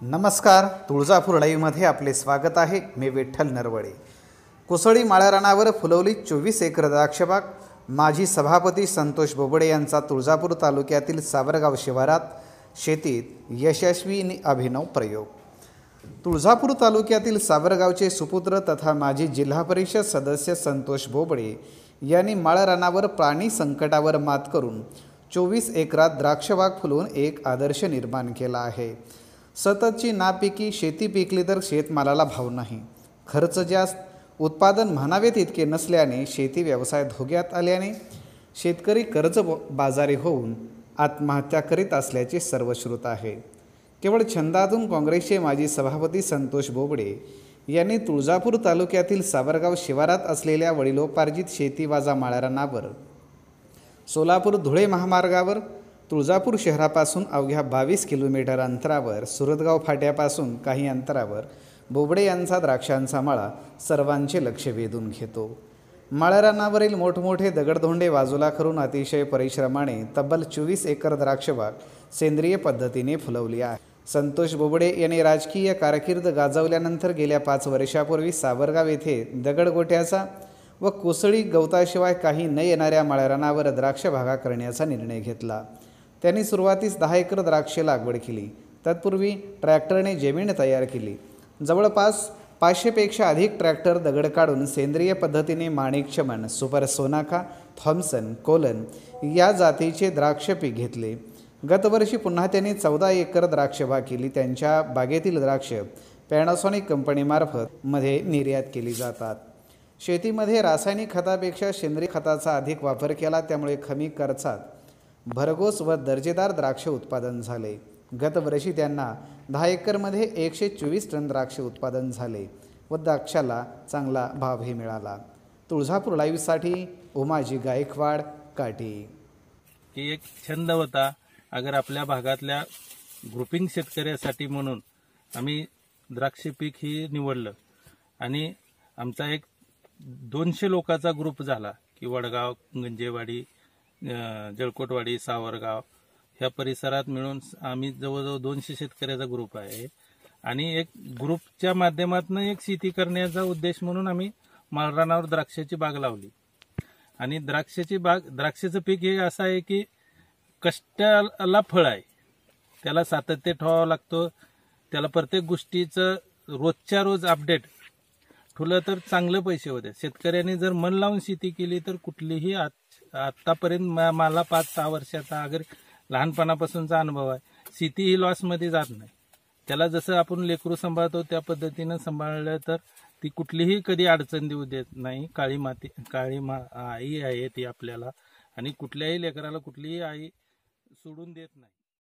नमस्कार तुळजापूर लाईव्हमध्ये आपले स्वागत आहे. मी विठ्ठल नरवडे. कुसळी माळरानावर फुलवली चोवीस एकर द्राक्षबाग. माजी सभापती संतोष बोबडे यांचा तुळजापूर तालुक्यातील सावरगाव शिवारात शेतीत यशस्वी अभिनव प्रयोग. तुळजापूर तालुक्यातील सावरगावचे सुपुत्र तथा माजी जिल्हा परिषद सदस्य संतोष बोबडे यांनी माळरानावर प्राणी संकटावर मात करून चोवीस एकरात द्राक्षबाग फुलवून एक आदर्श निर्माण केला आहे. सततची नापिकी शेती पिकली तर शेतमालाला भाव नाही. खर्च जास्त उत्पादन म्हणावे तितके नसल्याने शेती व्यवसाय धोक्यात आल्याने शेतकरी कर्ज ब- बाजारी होऊन आत्महत्या करीत असल्याचे सर्वश्रुत आहे. केवळ छंदातून काँग्रेसचे माजी सभापती संतोष बोबडे यांनी तुळजापूर तालुक्यातील सावरगाव शिवारात असलेल्या वडिलोपार्जित शेतीवाजा माळरानावर सोलापूर धुळे महामार्गावर तुळजापूर शहरापासून अवघ्या बावीस किलोमीटर अंतरावर सुरतगाव फाट्यापासून काही अंतरावर बोबडे यांचा द्राक्षांचा माळा सर्वांचे लक्ष वेधून घेतो. माळरानावरील मोठमोठे दगडधोंडे बाजूला करून अतिशय परिश्रमाने तब्बल चोवीस एकर द्राक्षबाग सेंद्रिय पद्धतीने फुलवली आहे. संतोष बोबडे यांनी राजकीय कारकीर्द गाजवल्यानंतर गेल्या पाच वर्षापूर्वी सावरगाव येथे दगडगोट्याचा व कोसळी गवताशिवाय काही न येणाऱ्या माळरानावर द्राक्षबागा करण्याचा निर्णय घेतला. त्यांनी सुरुवातीस दहा एकर द्राक्षे लागवड केली. तत्पूर्वी ट्रॅक्टरने जमीन तयार केली. जवळपास पाचशेपेक्षा अधिक ट्रॅक्टर दगड काढून सेंद्रिय पद्धतीने माणिक सुपर सोनाका थॉम्सन कोलन या जातीचे द्राक्ष पीक घेतले. गतवर्षी पुन्हा त्यांनी चौदा एकर द्राक्षबाग केली. त्यांच्या बागेतील द्राक्ष पॅनासॉनिक कंपनीमार्फत मध्ये निर्यात केली जातात. शेतीमध्ये रासायनिक खतापेक्षा सेंद्रिय खताचा अधिक वापर केला. त्यामुळे कमी खर्चात भरघोस व दर्जेदार द्राक्ष उत्पादन झाले. गतवर्षी त्यांना दहा एकरमध्ये एकशे चोवीस टन द्राक्ष उत्पादन झाले व द्राक्षाला चांगला भावही मिळाला. तुळजापूर लाईव्हसाठी उमाजी गायकवाड काठी ही एक छंद होता. अगर आपल्या भागातल्या ग्रुपिंग शेतकऱ्यासाठी म्हणून आम्ही द्राक्ष पीक ही निवडलं आणि आमचा एक दोनशे लोकांचा ग्रुप झाला की वडगाव गंजेवाडी जळकोटवाडी सावरगाव ह्या परिसरात मिळून आम्ही जवळजवळ दोनशे शेतकऱ्याचा ग्रुप आहे. आणि एक ग्रुपच्या माध्यमातून एक शेती करण्याचा उद्देश म्हणून आम्ही माळरानावर द्राक्षाची बाग लावली. आणि द्राक्षाची बाग द्राक्षाचं पीक हे असं आहे की कष्टाला फळ आहे. त्याला सातत्य ठेवावं लागतं. त्याला प्रत्येक गोष्टीचं रोजच्या रोज अपडेट ठुलं तर चांगले पैसे होते शेतकऱ्यांनी जर मन लावून शेती केली तर कुठलीही आत- आतापर्यंत मा- मला पाच सहा वर्षाचा अगर लहानपणापासूनचा अनुभव आहे. शेती ही लॉसमध्ये जात नाही. त्याला जसं आपण लेकरू सांभाळतो त्या पद्धतीनं सांभाळलं तर ती कुठलीही कधी अडचण देऊ देत नाही. काळी माती काळी मा आई आहे ती आपल्याला. आणि कुठल्याही लेकराला कुठलीही आई सोडून देत नाही.